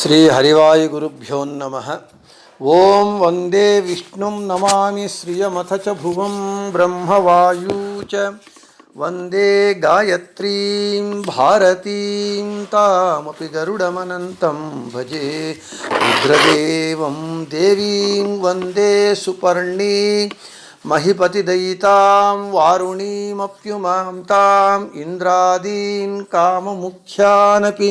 श्रीहरिवायुगुरुभ्यो नमः ॐ वन्दे विष्णुं नमामि श्रियमथ च भुवं ब्रह्मवायू च वन्दे गायत्रीं भारतीं तामपि गरुडमनन्तं भजे रुद्रदेवं देवीं वन्दे सुपर्णी महिपतिदयितां वारुणीमप्युमां ताम् इन्द्रादीन् काममुख्यानपि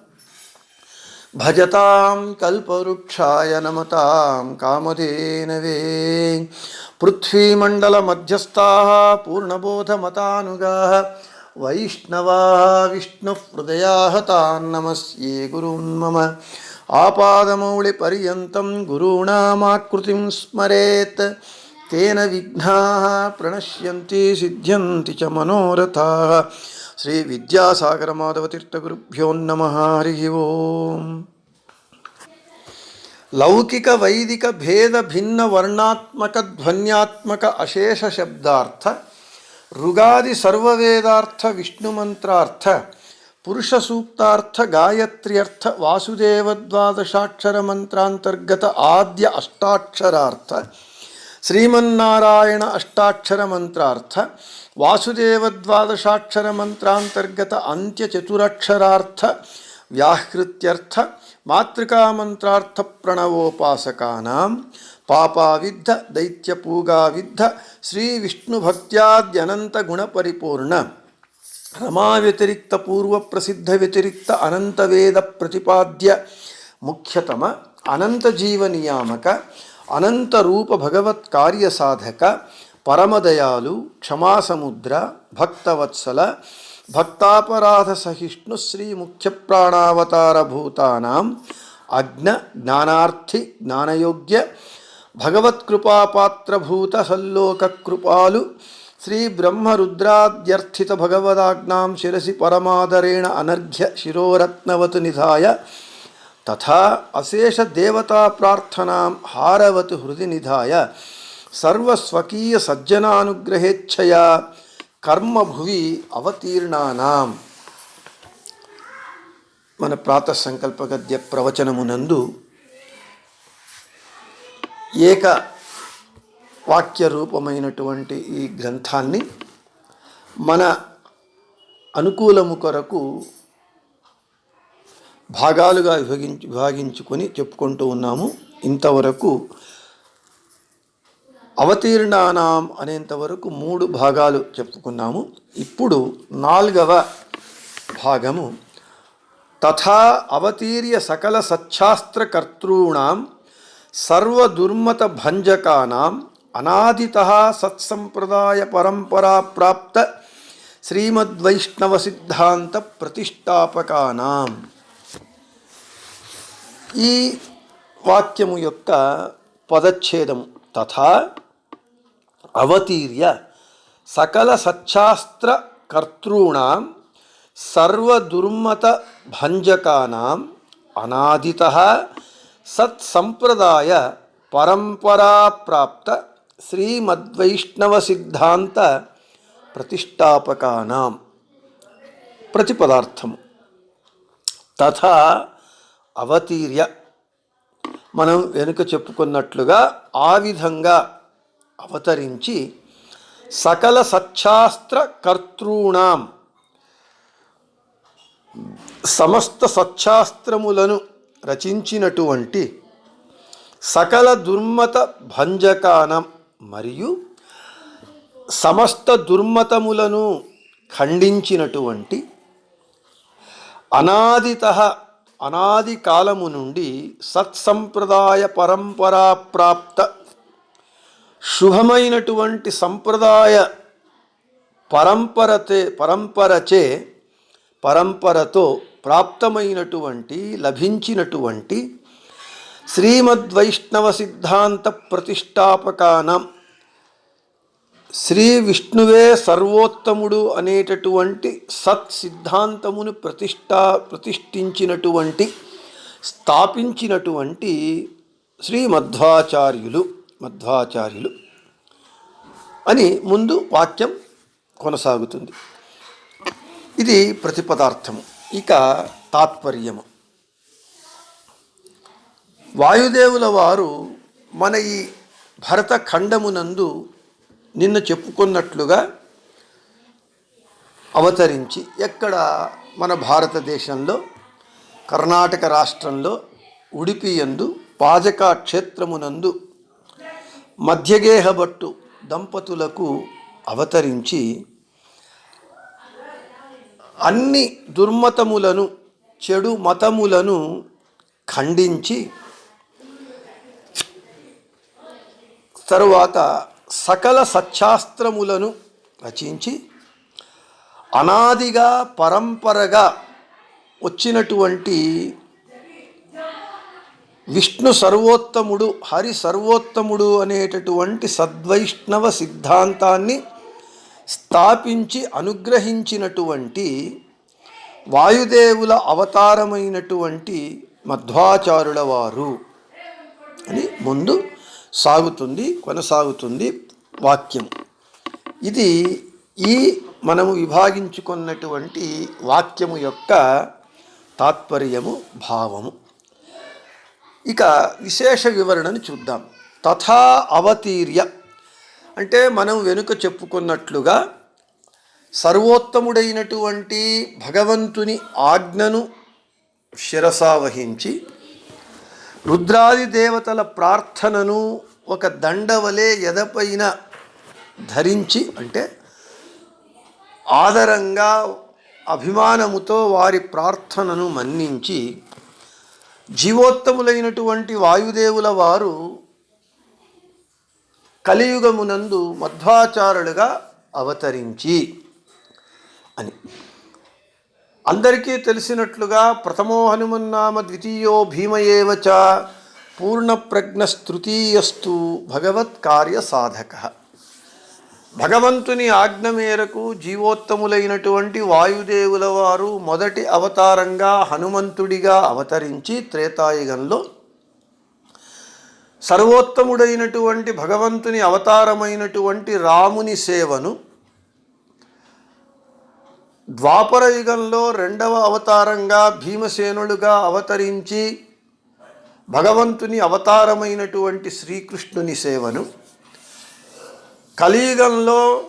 భజతాం కల్పవృక్షాయ నమతాం కామధేనవే. పృథ్వీమండలమధ్యస్థా పూర్ణబోధమతానుగా. వైష్ణవా విష్ణుహృదయా తాన్నమస్యే గురున్ మమ. ఆపాదమౌళిపర్యంతం గురూణామాకృతిం స్మరేత్. తేన విఘ్నా ప్రణశ్యంతి సిద్ధ్యంతి చ మనోరథా. ಶ್ರೀ ವಿದ್ಯಾಸಾಗರಮಾಧವತೀರ್ಥಗುರುಭ್ಯೋ ನಮಃ ಹರಿ ಓಂ ಲೌಕಿಕ ವೈದಿಕ ಭೇದ ಭಿನ್ನ ವರ್ಣಾತ್ಮಕ ಧ್ವನ್ಯಾತ್ಮಕ ಅಶೇಷ ಶಬ್ದಾರ್ಥ ಋಗಾದಿ ಸರ್ವವೇದಾರ್ಥ ವಿಷ್ಣು ಮಂತ್ರಾರ್ಥ ಪುರುಷ ಸೂಕ್ತಾರ್ಥ ಗಾಯತ್ರ್ಯರ್ಥ ವಾಸುದೇವದ್ವಾದಶಾಕ್ಷರ ಮಂತ್ರಾಂತರ್ಗತ ಆದ್ಯ ಅಷ್ಟಾಕ್ಷರಾರ್ಥ ಶ್ರೀಮನ್ನಾರಾಯಣ ಅಷ್ಟಾಕ್ಷರ ಮಂತ್ರಾರ್ಥ వాసుదేవద్వాదశాక్షర మంత్రాంతర్గత అంత్యచతురక్షరార్థ వ్యాహృత్యర్థ మాతృకామంత్రార్థ ప్రణవోపాసకానాం పాపావిద్ధ దైత్యపూగావిద్ధ శ్రీ విష్ణుభక్త్యాద్యనంత గుణపరిపూర్ణ రమా వ్యతిరిక్త పూర్వ ప్రసిద్ధ వ్యతిరిక్త అనంతవేద ప్రతిపాద్య ముఖ్యతమ అనంత జీవ నియామక అనంత రూప భగవత్ కార్య సాధక పరమదయాలు క్షమాసముద్ర భక్తవత్సల భక్తాపరాధ సహిష్ణు శ్రీ ముఖ్య ప్రాణావతార భూతానాం అజ్ఞ జ్ఞానార్థి జ్ఞానయోగ్య భగవత్కృపాపాత్రభూత సల్లోక కృపాలు శ్రీ బ్రహ్మరుద్రాద్యర్థిత భగవదాజ్ఞాం శిరసి పరమాదరేణ అనర్ఘ్య శిరోరత్నవతు నిధాయ తథా అశేష దేవతా ప్రార్థనాం హారవతు హృది నిధాయ. సర్వస్వకీయ సజ్జనానుగ్రహేచ్ఛయా కర్మభువి అవతీర్ణానాం. మన ప్రాత సంకల్ప గద్య ప్రవచనమునందు ఏక వాక్య రూపమైనటువంటి ఈ గ్రంథాన్ని మన అనుకూలము కొరకు భాగాలుగా విభగించి విభాగించుకొని చెప్పుకుంటూ ఉన్నాము. ఇంతవరకు అవతీర్ణానాం అనేంతవరకు మూడు భాగాలు చెప్పుకున్నాము. ఇప్పుడు నాలుగవ భాగము. తథా అవతీర్య సకల సచ్ఛాస్త్రకర్తॄణాం సర్వదుర్మత భంజకానాం అనాదిత సత్సంప్రదాయ పరంపరా ప్రాప్త శ్రీమద్వైష్ణవ సిద్ధాంత ప్రతిష్టాపకానాం. ఈ వాక్యము యొక్క పదచ్ఛేదము తథా అవతీర్య సకల సచ్ఛాస్త్ర కర్తॄణాం సర్వదుర్మత భంజకానాం అనాదిత సత్సంప్రదాయ పరంపరాప్రాప్త శ్రీమద్వైష్ణవ సిద్ధాంత ప్రతిష్టాపకానాం. ప్రతిపదార్థము. తథా అవతీర్య. మనం వెనుక చెప్పుకున్నట్లుగా ఆ విధంగా అవతరించి సకల సచ్ఛాస్త్ర కర్తృణాం. సమస్త సచ్ఛాస్త్రములను రచించినటువంటి సకల దుర్మత భంజకానం మరియు సమస్త దుర్మతములను ఖండించినటువంటి అనాదిత అనాది కాలము నుండి సత్సంప్రదాయ పరంపరా ప్రాప్త శుభమైనటువంటి సంప్రదాయ పరంపరతే పరంపరచే పరంపరతో ప్రాప్తమైనటువంటి లభించినటువంటి శ్రీమద్వైష్ణవ సిద్ధాంత ప్రతిష్టాపకానం శ్రీ విష్ణువే సర్వోత్తముడు అనేటటువంటి సత్ సిద్ధాంతమును ప్రతిష్టా ప్రతిష్ఠించినటువంటి స్థాపించినటువంటి శ్రీ మధ్వాచార్యులు మధ్వాచార్యులు అని ముందు వాక్యం కొనసాగుతుంది. ఇది ప్రతిపదార్థము ఇక తాత్పర్యము. వాయుదేవుల వారు మన ఈ భరత ఖండమునందు నిన్న చెప్పుకున్నట్లుగా అవతరించి ఎక్కడ మన భారతదేశంలో కర్ణాటక రాష్ట్రంలో ఉడిపియందు పాజక క్షేత్రమునందు మధ్యగేహభట్టు దంపతులకు అవతరించి అన్ని దుర్మతములను చెడు మతములను ఖండించి తరువాత సకల సత్శాస్త్రములను రచించి అనాదిగా పరంపరగా వచ్చినటువంటి విష్ణు సర్వోత్తముడు హరి సర్వోత్తముడు అనేటటువంటి సద్వైష్ణవ సిద్ధాంతాన్ని స్థాపించి అనుగ్రహించినటువంటి వాయుదేవుల అవతారమైనటువంటి మధ్వాచారుల వారు అని ముందు సాగుతుంది కొనసాగుతుంది వాక్యం. ఇది ఈ మనము విభాగించుకున్నటువంటి వాక్యము యొక్క తాత్పర్యము భావము. ఇక విశేష వివరణను చూద్దాం. తథా అవతీర్య. అంటే మనం వెనుక చెప్పుకున్నట్లుగా సర్వోత్తముడైనటువంటి భగవంతుని ఆజ్ఞను శిరసావహించి రుద్రాది దేవతల ప్రార్థనను ఒక దండవలే ఎదపైన ధరించి అంటే ఆదరంగా అభిమానముతో వారి ప్రార్థనను మన్నించి జీవోత్తములైనటువంటి వాయుదేవుల వారు కలియుగమునందు మధ్వాచారులుగా అవతరించి అని. అందరికీ తెలిసినట్లుగా ప్రథమో హనుమన్నామ ద్వితీయో భీమయేవచ పూర్ణప్రజ్ఞస్తృతీయస్తు భగవత్ కార్య సాధక. భగవంతుని ఆజ్ఞ మేరకు జీవోత్తములైనటువంటి వాయుదేవుల వారు మొదటి అవతారంగా హనుమంతుడిగా అవతరించి త్రేతాయుగంలో సర్వోత్తముడైనటువంటి భగవంతుని అవతారమైనటువంటి రాముని సేవను ద్వాపర యుగంలో రెండవ అవతారంగా భీమసేనుడుగా అవతరించి భగవంతుని అవతారమైనటువంటి శ్రీకృష్ణుని సేవను కలియుగంలో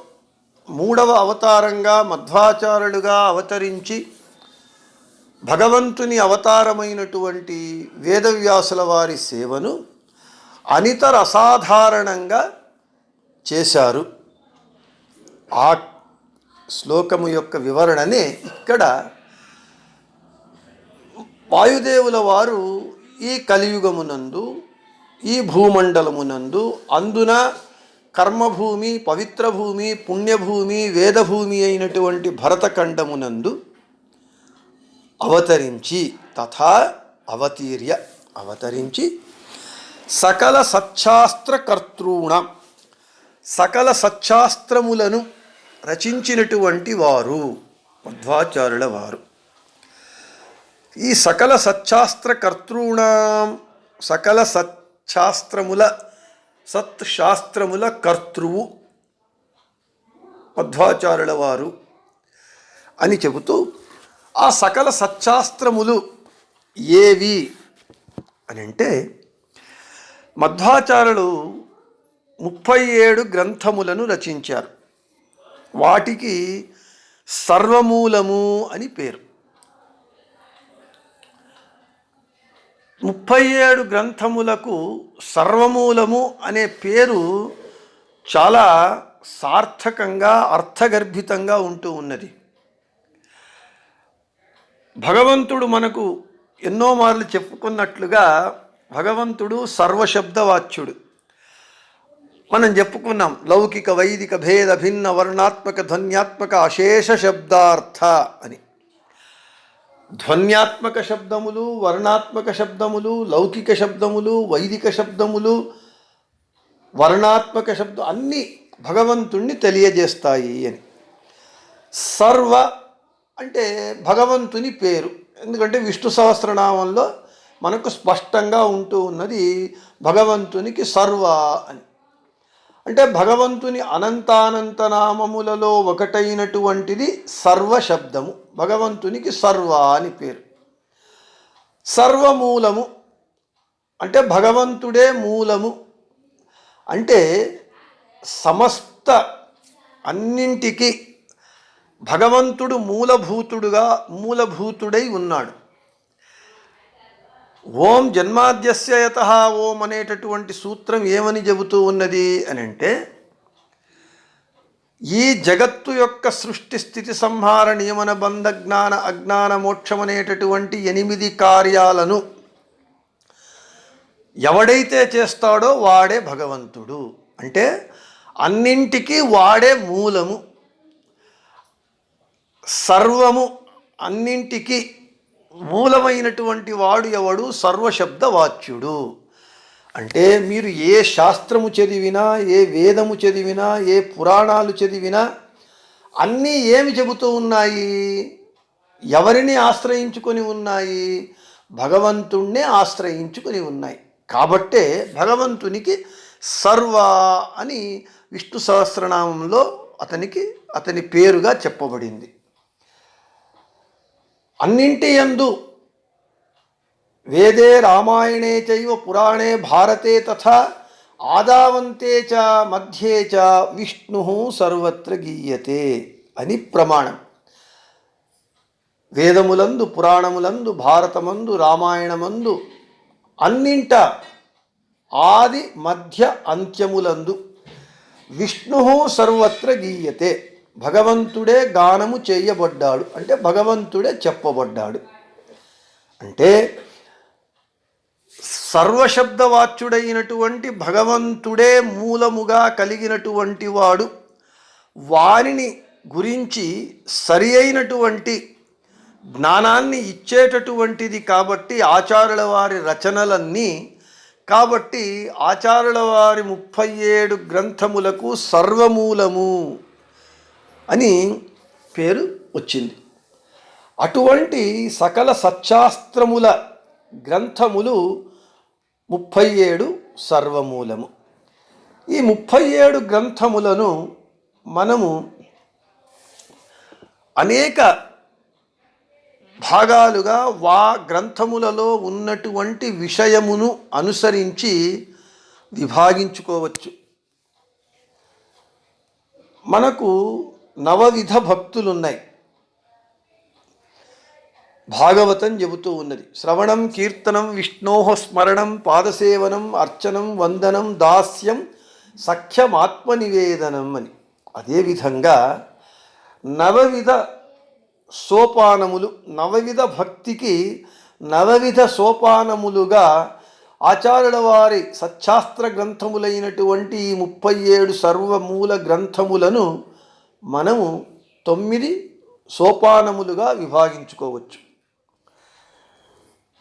మూడవ అవతారంగా మధ్వాచారులుగా అవతరించి భగవంతుని అవతారమైనటువంటి వేదవ్యాసుల వారి సేవను అనితర అసాధారణంగా చేశారు. ఆ శ్లోకము యొక్క వివరణనే ఇక్కడ వాయుదేవుల వారు ఈ కలియుగమునందు ఈ భూమండలమునందు అందున కర్మభూమి పవిత్రభూమి పుణ్యభూమి వేదభూమి అయినటువంటి భరతఖండమునందు అవతరించి తథా అవతీర్య అవతరించి సకల సచ్చాస్త్రకర్తృణ సకల సత్శాస్త్రములను రచించినటువంటి వారు మధ్వాచార్యుల వారు. ఈ సకల సచ్చాస్త్రకర్తృణం సకల సచ్చాస్త్రముల సత్శాస్త్రముల కర్తృవు మధ్వాచారుల వారు అని చెబుతూ ఆ సకల సత్శాస్త్రములు ఏవి? అని అంటే మధ్వాచారులు ముప్పై ఏడు గ్రంథములను రచించారు. వాటికి సర్వమూలము అని పేరు. ముప్పై ఏడు గ్రంథములకు సర్వమూలము అనే పేరు చాలా సార్థకంగా అర్థగర్భితంగా ఉంటూ ఉన్నది. భగవంతుడు మనకు ఎన్నో మార్లు చెప్పుకున్నట్లుగా భగవంతుడు సర్వశబ్దవాచ్యుడు. మనం చెప్పుకున్నాం లౌకిక వైదిక భేద భిన్న వర్ణాత్మక ధ్వన్యాత్మక అశేష శబ్దార్థ అని. ధ్వన్యాత్మక శబ్దములు వర్ణాత్మక శబ్దములు లౌకిక శబ్దములు వైదిక శబ్దములు వర్ణాత్మక శబ్దం అన్ని భగవంతుణ్ణి తెలియజేస్తాయి అని. సర్వ అంటే భగవంతుని పేరు. ఎందుకంటే విష్ణు సహస్రనామంలో మనకు స్పష్టంగా ఉంటూ ఉన్నది భగవంతునికి సర్వ అని. అంటే భగవంతుని అనంతానంత నామములలో ఒకటైనటువంటిది సర్వ శబ్దము భగవంతునికి సర్వ అని పేరు. సర్వమూలము అంటే భగవంతుడే మూలము. అంటే సమస్త అన్నింటికి భగవంతుడు మూలభూతుడుగా మూలభూతుడై ఉన్నాడు. ఓం జన్మాద్యస్యత యత ఓం అనేటటువంటి సూత్రం ఏమని చెబుతూ ఉన్నది అని అంటే ఈ జగత్తు యొక్క సృష్టి స్థితి సంహార నియమన బంధ జ్ఞాన అజ్ఞాన మోక్షం అనేటటువంటి ఎనిమిది కార్యాలను ఎవడైతే చేస్తాడో వాడే భగవంతుడు. అంటే అన్నింటికీ వాడే మూలము సర్వము అన్నింటికి మూలమైనటువంటి వాడు ఎవడు? సర్వశబ్దవాచ్యుడు. అంటే మీరు ఏ శాస్త్రము చదివినా ఏ వేదము చదివినా ఏ పురాణాలు చదివినా అన్నీ ఏమి చెబుతూ ఉన్నాయి? ఎవరిని ఆశ్రయించుకొని ఉన్నాయి? భగవంతుణ్ణే ఆశ్రయించుకొని ఉన్నాయి. కాబట్టే భగవంతునికి సర్వ అని విష్ణు సహస్రనామంలో అతనికి అతని పేరుగా చెప్పబడింది. అన్నింటి యందు వేదే రామాయణే చైవ పురాణే భారతే తథా ఆదావంతే చ మధ్యే చ విష్ణు సర్వత్ర గీయతే అని ప్రమాణం. వేదములందు పురాణములందు భారతమందు రామాయణమందు అన్నింట ఆది మధ్య అంత్యములందు విష్ణు సర్వత్ర గీయతే. భగవంతుడే గానము చేయబడ్డాడు. అంటే భగవంతుడే చెప్పబడ్డాడు. అంటే సర్వశబ్దవాచ్యుడైనటువంటి భగవంతుడే మూలముగా కలిగినటువంటి వాడు వారిని గురించి సరి అయినటువంటి జ్ఞానాన్ని ఇచ్చేటటువంటిది కాబట్టి ఆచార్యుల వారి రచనలన్నీ కాబట్టి ఆచార్యుల వారి ముప్పై ఏడు గ్రంథములకు సర్వమూలము. అని పేరు వచ్చింది. అటువంటి సకల సత్శాస్త్రముల గ్రంథములు ముప్పై ఏడు సర్వమూలము. ఈ ముప్పై ఏడు గ్రంథములను మనము అనేక భాగాలుగా వా గ్రంథములలో ఉన్నటువంటి విషయమును అనుసరించి విభాగించుకోవచ్చు. మనకు నవవిధ భక్తులున్నాయి. భాగవతం చెబుతూ ఉన్నది. శ్రవణం కీర్తనం విష్ణోహ స్మరణం పాదసేవనం అర్చనం వందనం దాస్యం సఖ్యమాత్మనివేదనం అని. అదేవిధంగా నవవిధ సోపానములు నవవిధ భక్తికి నవవిధ సోపానములుగా ఆచార్యుల వారి సచ్చాస్త్ర గ్రంథములైనటువంటి ఈ ముప్పై ఏడు సర్వమూల గ్రంథములను మనము తొమ్మిది సోపానములుగా విభాగించుకోవచ్చు.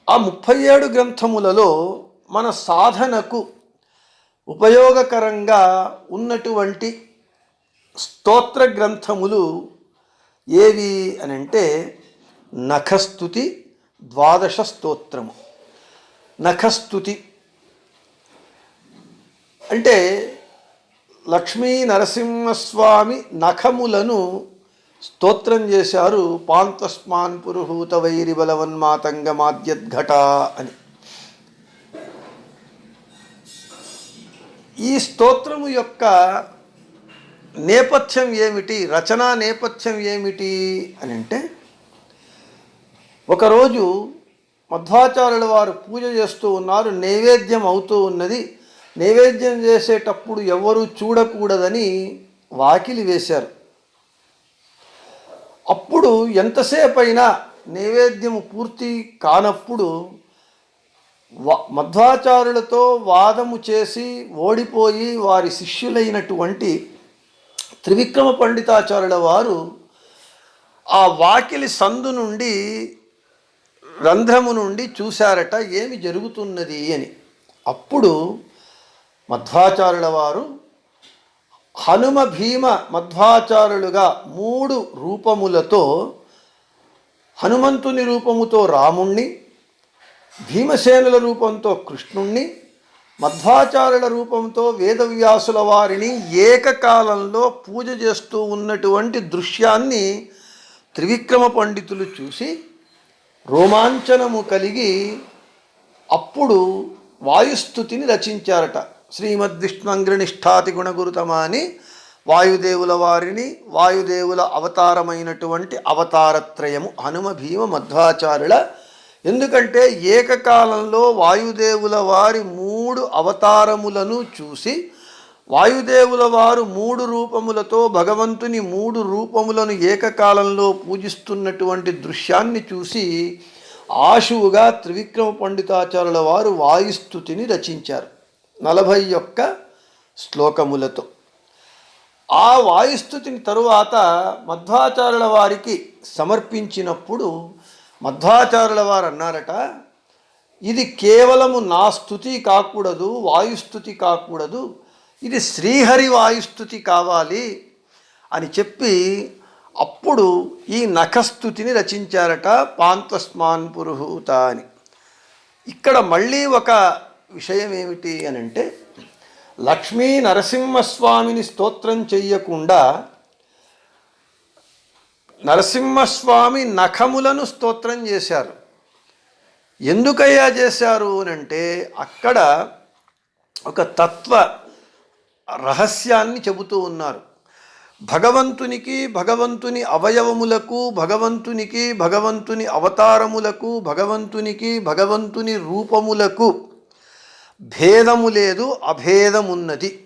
ఆ ముప్పై ఏడు గ్రంథములలో మన సాధనకు ఉపయోగకరంగా ఉన్నటువంటి స్తోత్ర గ్రంథములు ఏవి అని అంటే నఖస్తుతి ద్వాదశ స్తోత్రము. నఖస్తుతి అంటే లక్ష్మీ నరసింహస్వామి నఖములను స్తోత్రం చేశారు. పాంతస్మాన్ పురుహూత వైరి బలవన్మాతంగ మాద్యద్ఘట అని. ఈ స్తోత్రము యొక్క నేపథ్యం ఏమిటి? రచనా నేపథ్యం ఏమిటి అని అంటే ఒకరోజు మధ్వాచార్యుల వారు పూజ చేస్తూ ఉన్నారు నైవేద్యం అవుతూ ఉన్నది. నైవేద్యం చేసేటప్పుడు ఎవరు చూడకూడదని వాకిలి వేశారు. అప్పుడు ఎంతసేపు అయినా నైవేద్యము పూర్తి కానప్పుడు వ- మధ్వాచార్యులతో వాదము చేసి ఓడిపోయి వారి శిష్యులైనటువంటి త్రివిక్రమ పండితాచార్యుల వారు ఆ వాకిలి సందు నుండి రంధ్రము నుండి చూశారట ఏమి జరుగుతున్నది అని. అప్పుడు మధ్వాచారుల వారు హనుమ భీమ మధ్వాచారులుగా మూడు రూపములతో హనుమంతుని రూపముతో రాముణ్ణి భీమసేనుల రూపంతో కృష్ణుణ్ణి మధ్వాచారుల రూపంతో వేదవ్యాసుల వారిని ఏకకాలంలో పూజ చేస్తూ ఉన్నటువంటి దృశ్యాన్ని త్రివిక్రమ పండితులు చూసి రోమాంచనము కలిగి అప్పుడు వాయుస్థుతిని రచించారట. శ్రీమద్విష్ణుంగ్రనిష్ఠాతి గుణగురుతమ అని వాయుదేవుల వారిని వాయుదేవుల అవతారమైనటువంటి అవతారత్రయము హనుమ భీమ మధ్వాచార్యుల. ఎందుకంటే ఏకకాలంలో వాయుదేవుల వారి మూడు అవతారములను చూసి వాయుదేవుల వారు మూడు రూపములతో భగవంతుని మూడు రూపములను ఏకకాలంలో పూజిస్తున్నటువంటి దృశ్యాన్ని చూసి ఆశువుగా త్రివిక్రమ పండితాచార్యుల వారు వాయుస్థుతిని రచించారు. నలభై ఒక్క శ్లోకములతో. ఆ వాయుస్థుతిని తరువాత మధ్వాచారుల వారికి సమర్పించినప్పుడు మధ్వాచారుల వారు అన్నారట ఇది కేవలము నా స్థుతి కాకూడదు వాయుస్థుతి కాకూడదు ఇది శ్రీహరి వాయుస్థుతి కావాలి అని చెప్పి అప్పుడు ఈ నఖస్థుతిని రచించారట పాంతస్మాన్ పురుహూత అని ఇక్కడ మళ్ళీ ఒక విషయం ఏమిటి అని అంటే లక్ష్మీ నరసింహస్వామిని స్తోత్రం చెయ్యకుండా నరసింహస్వామి నఖములను స్తోత్రం చేశారు. ఎందుకయ్యా చేశారు అని అంటే అక్కడ ఒక తత్వ రహస్యాన్ని చెబుతూ ఉన్నారు. భగవంతునికి భగవంతుని అవయవములకు భగవంతునికి భగవంతుని అవతారములకు భగవంతునికి భగవంతుని రూపములకు భేదము లేదు అభేదమున్నది.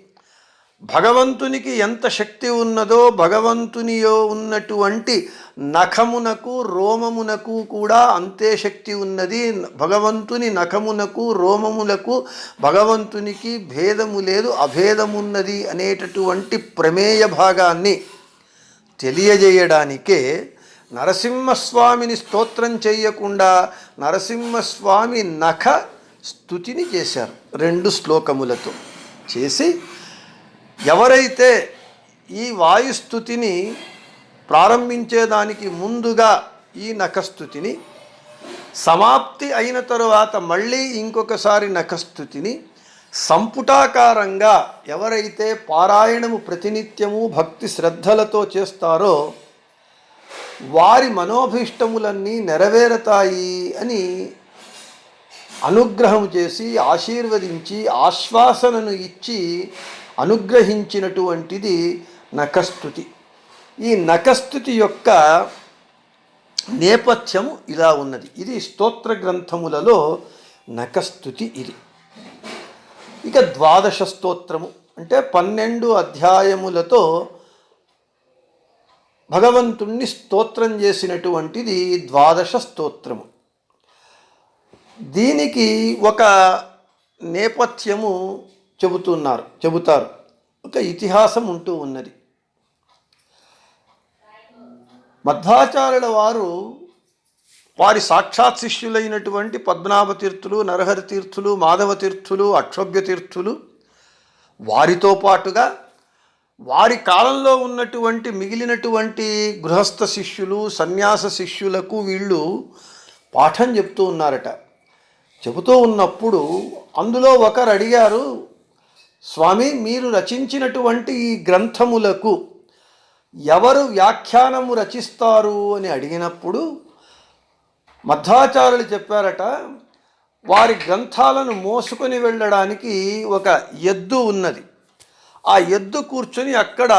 భగవంతునికి ఎంత శక్తి ఉన్నదో భగవంతునియో ఉన్నటువంటి నఖమునకు రోమమునకు కూడా అంతే శక్తి ఉన్నది. భగవంతుని నఖమునకు రోమములకు భగవంతునికి భేదము లేదు అభేదమున్నది అనేటటువంటి ప్రమేయ భాగాన్ని తెలియజేయడానికే నరసింహస్వామిని స్తోత్రం చేయకుండా నరసింహస్వామి నఖ స్థుతిని చేశారు రెండు శ్లోకములతో. చేసి ఎవరైతే ఈ వాయుస్థుతిని ప్రారంభించేదానికి ముందుగా ఈ నఖస్థుతిని సమాప్తి అయిన తరువాత మళ్ళీ ఇంకొకసారి నఖస్థుతిని సంపుటాకారంగా ఎవరైతే పారాయణము ప్రతినిత్యము భక్తి శ్రద్ధలతో చేస్తారో వారి మనోభీష్టములన్నీ నెరవేరతాయి అని అనుగ్రహం చేసి ఆశీర్వదించి ఆశ్వాసనను ఇచ్చి అనుగ్రహించినటువంటిది నఖస్థుతి. ఈ నఖస్థుతి యొక్క నేపథ్యము ఇలా ఉన్నది. ఇది స్తోత్ర గ్రంథములలో నఖస్థుతి ఇది. ఇక ద్వాదశ స్తోత్రము అంటే పన్నెండు అధ్యాయములతో భగవంతుణ్ణి స్తోత్రం చేసినటువంటిది ద్వాదశ స్తోత్రము. దీనికి ఒక నేపథ్యము చెబుతున్నారు చెబుతారు. ఒక ఇతిహాసం ఉంటూ ఉన్నది. మధ్వాచార్యుల వారు వారి సాక్షాత్ శిష్యులైనటువంటి పద్మనాభ తీర్థులు నరహరి తీర్థులు మాధవ తీర్థులు అక్షోభ్య తీర్థులు వారితో పాటుగా వారి కాలంలో ఉన్నటువంటి మిగిలినటువంటి గృహస్థ శిష్యులు సన్యాస శిష్యులకు వీళ్ళు పాఠం చెప్తూ ఉన్నారట. చెబుతూ ఉన్నప్పుడు అందులో ఒకరు అడిగారు స్వామి మీరు రచించినటువంటి ఈ గ్రంథములకు ఎవరు వ్యాఖ్యానము రచిస్తారు? అని అడిగినప్పుడు మధ్వాచార్యులు చెప్పారట వారి గ్రంథాలను మోసుకొని వెళ్ళడానికి ఒక ఎద్దు ఉన్నది. ఆ ఎద్దు కూర్చొని అక్కడ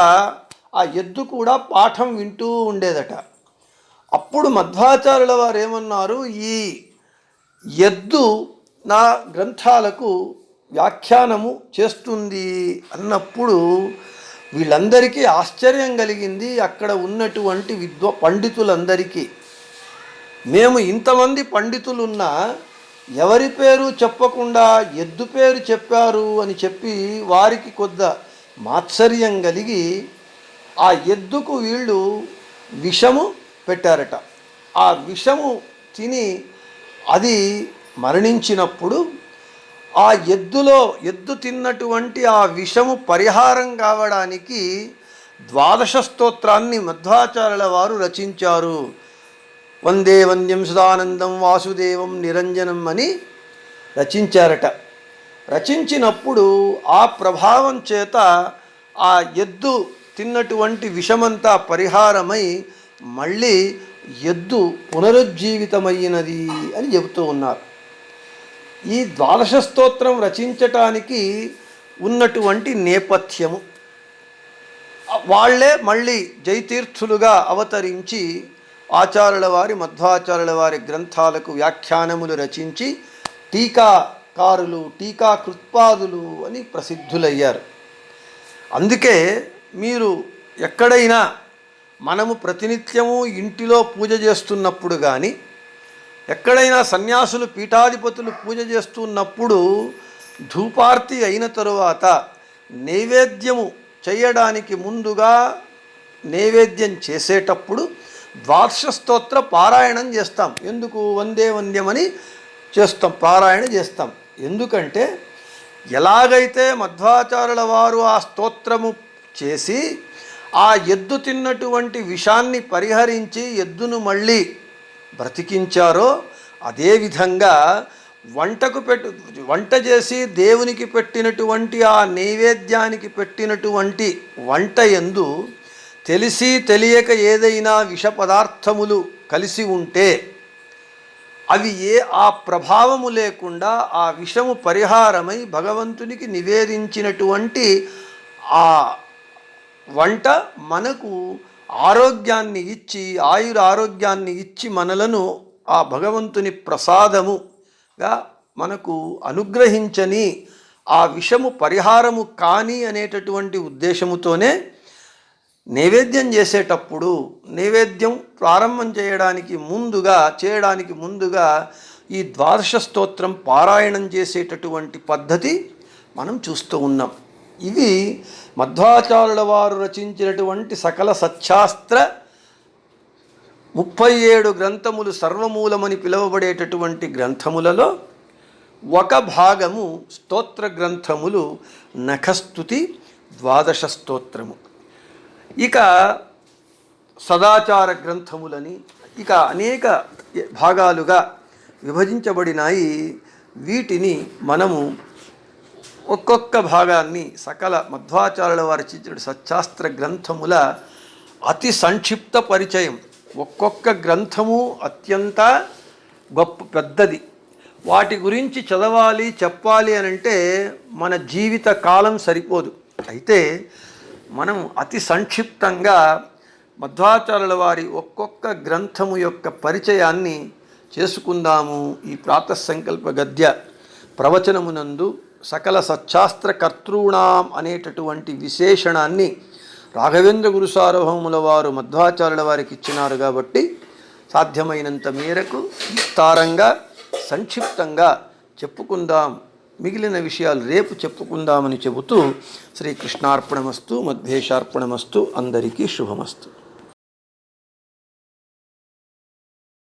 ఆ ఎద్దు కూడా పాఠం వింటూ ఉండేదట. అప్పుడు మధ్వాచార్యుల వారు ఏమన్నారు ఈ ఎద్దు నా గ్రంథాలకు వ్యాఖ్యానము చేస్తుంది అన్నప్పుడు వీళ్ళందరికీ ఆశ్చర్యం కలిగింది అక్కడ ఉన్నటువంటి విద్వ పండితులందరికీ. మేము ఇంతమంది పండితులున్నా ఎవరి పేరు చెప్పకుండా ఎద్దు పేరు చెప్పారు అని చెప్పి వారికి కొద్ద మాత్సర్యం కలిగి ఆ ఎద్దుకు వీళ్ళు విషము పెట్టారట. ఆ విషము తిని అది మరణించినప్పుడు ఆ ఎద్దులో ఎద్దు తిన్నటువంటి ఆ విషము పరిహారం కావడానికి ద్వాదశ స్తోత్రాన్ని మధ్వాచార్యుల వారు రచించారు. వందే వంద్యం సుధానందం వాసుదేవం నిరంజనం అని రచించారట. రచించినప్పుడు ఆ ప్రభావం చేత ఆ ఎద్దు తిన్నటువంటి విషమంతా పరిహారమై మళ్ళీ ఎద్దు పునరుజ్జీవితమైనది అని చెబుతూ ఉన్నారు. ఈ ద్వాదశ స్తోత్రం రచించటానికి ఉన్నటువంటి నేపథ్యము. వాళ్ళే మళ్ళీ జైతీర్థులుగా అవతరించి ఆచార్యుల వారి మధ్వాచార్యుల వారి గ్రంథాలకు వ్యాఖ్యానములు రచించి టీకాకారులు టీకా కృత్పాదులు అని ప్రసిద్ధులయ్యారు. అందుకే మీరు ఎక్కడైనా మనము ప్రతినిత్యము ఇంటిలో పూజ చేస్తున్నప్పుడు కానీ ఎక్కడైనా సన్యాసులు పీఠాధిపతులు పూజ చేస్తున్నప్పుడు ధూపార్తి అయిన తరువాత నైవేద్యము చేయడానికి ముందుగా నైవేద్యం చేసేటప్పుడు ద్వాదశస్తోత్ర పారాయణం చేస్తాం. ఎందుకు? వందే వంద్యమని చేస్తాం పారాయణ చేస్తాం. ఎందుకంటే ఎలాగైతే మధ్వాచారుల వారు ఆ స్తోత్రము చేసి ఆ ఎద్దు తిన్నటువంటి విషాన్ని పరిహరించి ఎద్దును మళ్ళీ బ్రతికించారో అదేవిధంగా వంటకు పెట్టు వంట చేసి దేవునికి పెట్టినటువంటి ఆ నైవేద్యానికి పెట్టినటువంటి వంట ఎందు తెలిసి తెలియక ఏదైనా విష పదార్థములు కలిసి ఉంటే అవి ఏ ఆ ప్రభావము లేకుండా ఆ విషము పరిహారమై భగవంతునికి నివేదించినటువంటి ఆ వంట మనకు ఆరోగ్యాన్ని ఇచ్చి ఆయుర ఆరోగ్యాన్ని ఇచ్చి మనలను ఆ భగవంతుని ప్రసాదముగా మనకు అనుగ్రహించని ఆ విషము పరిహారము కాని అనేటటువంటి ఉద్దేశముతోనే నైవేద్యం చేసేటప్పుడు నైవేద్యం ప్రారంభం చేయడానికి ముందుగా చేయడానికి ముందుగా ఈ ద్వాదశ స్తోత్రం పారాయణం చేసేటటువంటి పద్ధతి మనం చూస్తూ ఉన్నాం. ఇవి మధ్వాచారుల వారు రచించినటువంటి సకల సత్శాస్త్ర ముప్పై ఏడు గ్రంథములు సర్వమూలమని పిలువబడేటటువంటి గ్రంథములలో ఒక భాగము స్తోత్ర గ్రంథములు నఖస్తుతి ద్వాదశ స్తోత్రము. ఇక సదాచార గ్రంథములని ఇక అనేక భాగాలుగా విభజించబడినాయి. వీటిని మనము ఒక్కొక్క భాగాన్ని సకల మధ్వాచార్యుల వారి రచించిన సత్శాస్త్ర గ్రంథముల అతి సంక్షిప్త పరిచయం. ఒక్కొక్క గ్రంథము అత్యంత గొప్ప పెద్దది. వాటి గురించి చదవాలి చెప్పాలి అని అంటే మన జీవిత కాలం సరిపోదు. అయితే మనం అతి సంక్షిప్తంగా మధ్వాచార్యుల వారి ఒక్కొక్క గ్రంథము యొక్క పరిచయాన్ని చేసుకుందాము ఈ ప్రాతసంకల్ప గద్య ప్రవచనమునందు. సకల సచ్చాస్త్ర కర్తృణాం అనేటటువంటి విశేషణాన్ని రాఘవేంద్ర గురు సార్వభౌముల వారు మధ్వాచార్యుల వారికి ఇచ్చినారు కాబట్టి సాధ్యమైనంత మేరకు విస్తారంగా సంక్షిప్తంగా చెప్పుకుందాం. మిగిలిన విషయాలు రేపు చెప్పుకుందామని చెబుతూ శ్రీకృష్ణార్పణమస్తు మధ్వేశార్పణమస్తు అందరికీ శుభమస్తు.